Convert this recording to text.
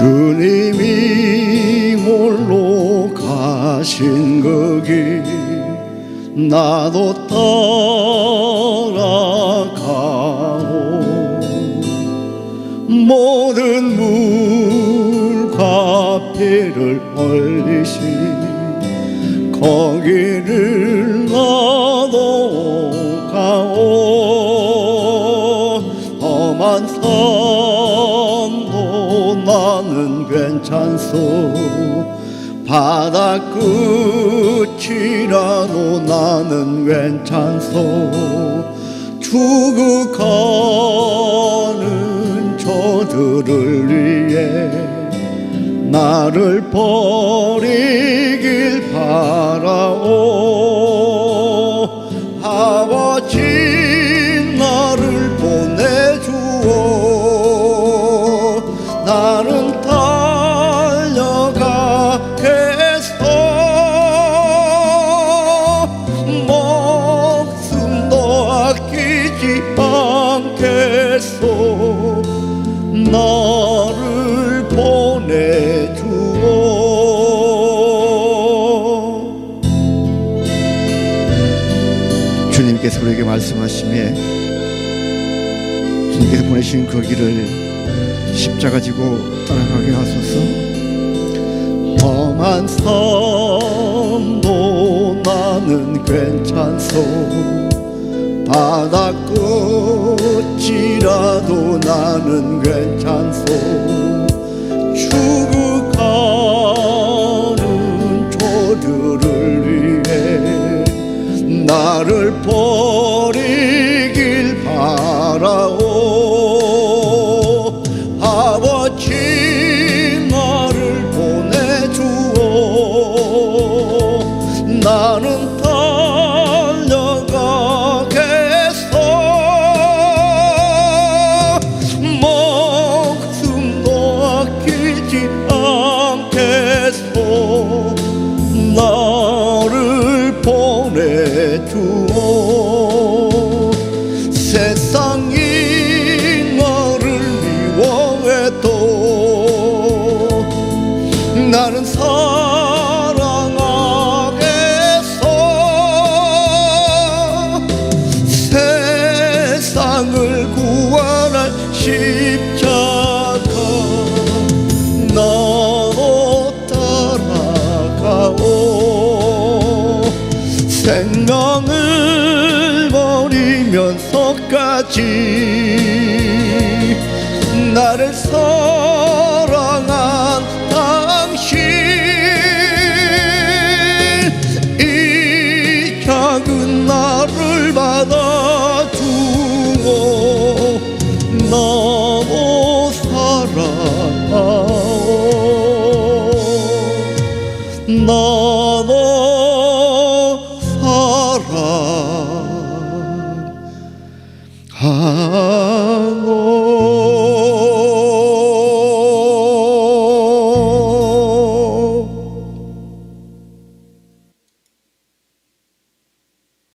주님이 홀로 가신 거기 나도 따라가오. 모든 물과 피를 흘리신 거기를 나는 괜찮소? 바다 끝이라도 나는 괜찮소? 죽어가는 저들을 위해 나를 버리길 바라오 나를 보내주오. 주님께서 우리에게 말씀하심에 주님께서 보내신 그 길을 십자가 지고 따라가게 하소서. 험한 산도 나는 괜찮소. 바다 끝이라도 나는 괜찮소. 죽어가는 저들을 위해 나를 버 세상이 너를 미워해도 나는 사랑하겠어. 세상을 구원할 십자가 나로 따라가오. 생명을 버리면 서까지 나를 사